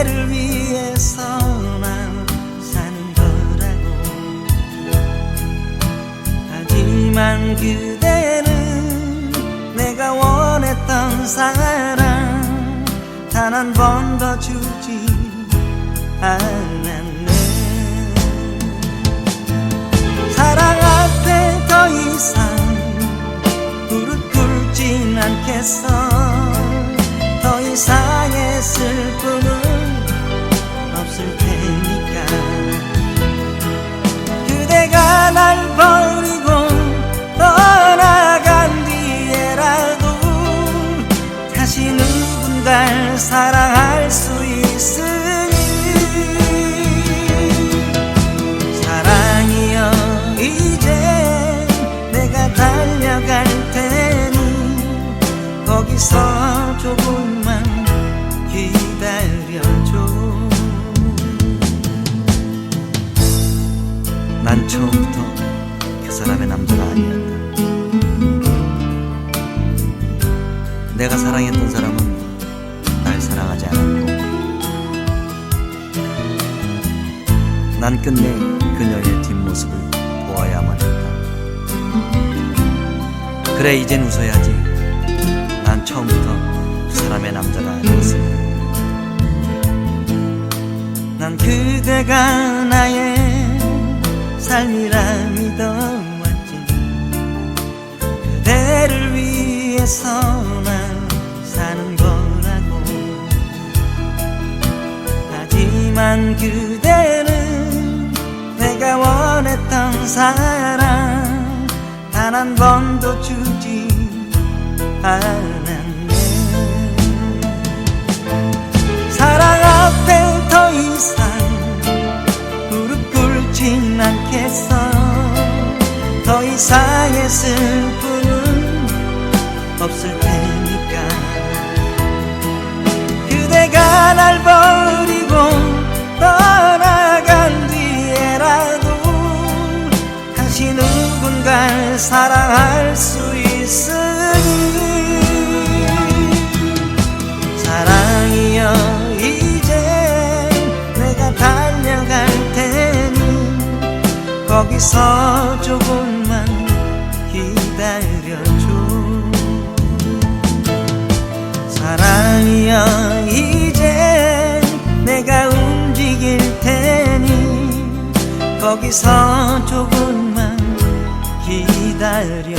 그대를 위해서 난 사는 거라고. 하지만 그대는 내가 원했던 사랑 단 한 번도 주지 않았네. 사랑 앞에 더 이상 무릎 꿇진 않겠어 난 처음부터 그 사람의 남자가 아니었다 내가 사랑했던 사람은 날 사랑하지 않았고 난 끝내 그녀의 뒷모습을 보아야만 했다. 그래 이젠 웃어야지. 난 처음부터 그 사람의 남자가 아니었으니. 난 그대가 나의 삶이라 믿어왔지. 그대를 위해서 난 사는 거라고. 하지만 그대는 내가 원했던 사랑 단 한 번도 주지 않았네 사랑 앞에 더 이상 무릎 꿇진 않겠어. 더 이상의 슬픔은 없을 테니까. 그대가 날 버리고 떠나간 뒤에라도 다시 누군가를 사랑할 수 있으니 거기서 조금만 기다려줘. 사랑이여 이제 내가 움직일 테니 거기서 조금만 기다려